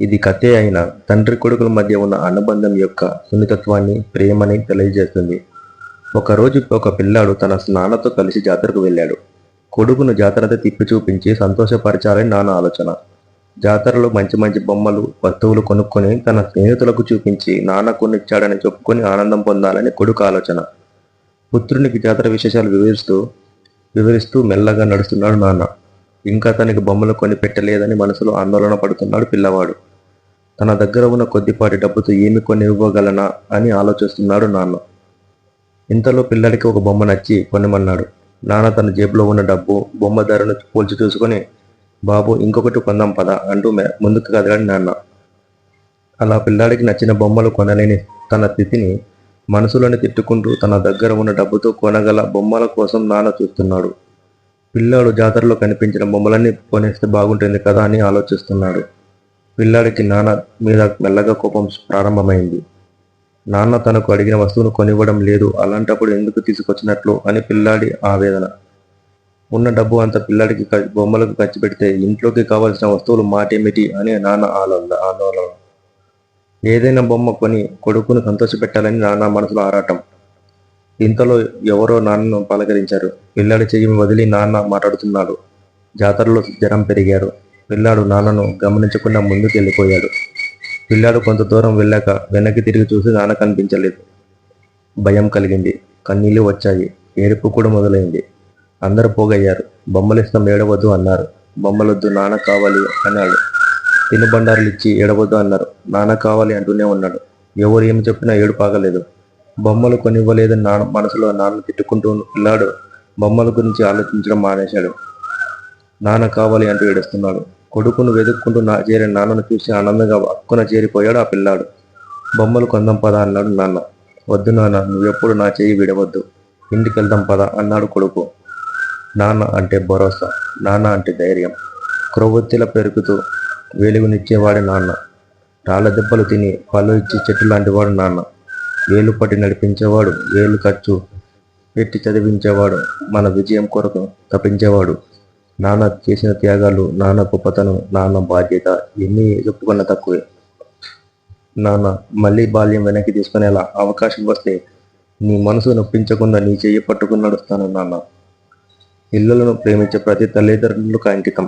ఇది కథే అయిన తండ్రి కొడుకుల మధ్య ఉన్న అనుబంధం యొక్క సున్నితత్వాన్ని ప్రేమని తెలియజేస్తుంది. ఒకరోజు ఒక పిల్లాడు తన నాన్నతో కలిసి జాతరకు వెళ్ళాడు. కొడుకును జాతరంతా తిప్పి చూపించి సంతోషపరచాలని నాన్న ఆలోచన. జాతరలో మంచి మంచి బొమ్మలు వస్తువులు కొనుక్కొని తన స్నేహితులకు చూపించి నాన్న కొనిచ్చాడని చెప్పుకొని ఆనందం పొందాలని కొడుకు ఆలోచన. పుత్రునికి జాతర విశేషాలు వివరిస్తూ వివరిస్తూ మెల్లగా నడుస్తున్నాడు నాన్న. ఇంకా తనకి బొమ్మలు కొని పెట్టలేదని మనసులో ఆందోళన పడుతున్నాడు పిల్లవాడు. తన దగ్గర ఉన్న కొద్దిపాటి డబ్బుతో ఏమి కొని ఇవ్వగలనా అని ఆలోచిస్తున్నాడు నాన్న. ఇంతలో పిల్లడికి ఒక బొమ్మ నచ్చి కొనమన్నాడు. నాన్న తన జేబులో ఉన్న డబ్బు బొమ్మ ధరను పోల్చి చూసుకొని బాబు ఇంకొకటి కొందాం పద అంటూ ముందుకు కదలాడు నాన్న. అలా పిల్లాడికి నచ్చిన బొమ్మలు కొనలేని తన స్థితిని మనసులోని తిట్టుకుంటూ తన దగ్గర ఉన్న డబ్బుతో కొనగల బొమ్మల కోసం నాన్న చూస్తున్నాడు. పిల్లాడు జాతరలో కనిపించిన బొమ్మలన్నీ కొనేస్తే బాగుంటుంది కదా అని ఆలోచిస్తున్నాడు. పిల్లాడికి నాన్న మీద మెల్లగా కోపం ప్రారంభమైంది. నాన్న తనకు అడిగిన వస్తువును కొనివ్వడం లేదు అలాంటప్పుడు ఎందుకు తీసుకొచ్చినట్లు అని పిల్లాడి ఆవేదన. ఉన్న డబ్బు అంత పిల్లాడికి బొమ్మలకు ఖర్చు పెడితే ఇంట్లోకి కావాల్సిన వస్తువులు మాటేమిటి అని నాన్న ఆలోచన ఆందోళన. ఏదైనా బొమ్మ కొని కొడుకును సంతోషపెట్టాలని నాన్న మనసులో ఆరాటం. ఇంతలో ఎవరో నాన్నను పలకరించారు. పిల్లాడి చెయ్యి వదిలి నాన్న మాట్లాడుతున్నాడు. జాతరలో జనం పెరిగారు. పిల్లాడు నాన్నను గమనించకుండా ముందుకు వెళ్ళిపోయాడు పిల్లాడు కొంత దూరం వెళ్ళాక వెనక్కి తిరిగి చూసి నాన్న కనిపించలేదు. భయం కలిగింది. కన్నీళ్ళు వచ్చాయి. ఏడుపు కూడా మొదలైంది. అందరూ పోగయ్యారు. బొమ్మలిస్తాం ఏడవద్దు అన్నారు. బొమ్మలొద్దు నాన్న కావాలి అన్నాడు. తినుబండారులు ఇచ్చి ఏడవద్దు అన్నారు. నాన్న కావాలి అంటూనే ఉన్నాడు. ఎవరు ఏమి చెప్పినా ఏడు పాగలేదు బొమ్మలు కొనివ్వలేదని నాన్న మనసులో నాన్న తిట్టుకుంటూ పిల్లాడు బొమ్మల గురించి ఆలోచించడం మానేశాడు. నాన్న కావాలి అంటూ ఏడుస్తున్నాడు. కొడుకును వెతుక్కుంటూ నా చేరిన నాన్నను చూసి ఆనందంగా అక్కున చేరిపోయాడు ఆ పిల్లాడు. బొమ్మలు కొందాం పద అన్నాడు నాన్న. వద్దు నాన్న నువ్వెప్పుడు నా చేయి విడవద్దు. ఇంటికి వెళ్దాం పద అన్నాడు కొడుకు. నాన్న అంటే భరోసా నాన్న అంటే ధైర్యం. క్రొవ్వొత్తిల పెరుగుతూ వెలుగునిచ్చేవాడు నాన్న. రాళ్ళ దెబ్బలు తిని పళ్ళు ఇచ్చి చెట్టు లాంటివాడు నాన్న. వేలు పట్టి నడిపించేవాడు వేలు ఖర్చు పెట్టి చదివించేవాడు మన విజయం కొరకు తప్పించేవాడు నాన్న చేసిన త్యాగాలు నాన్న గొప్పతనం నాన్న బాధ్యత ఎన్ని చెప్పుకున్న తక్కువే. నాన్న మళ్ళీ బాల్యం వెనక్కి తీసుకునేలా అవకాశం వస్తే నీ మనసు నొప్పించకుండా నీ చెయ్యి పట్టుకుని నడుస్తాను నాన్న. ఇళ్ళను ప్రేమించే ప్రతి తల్లిదండ్రులకు అంకితం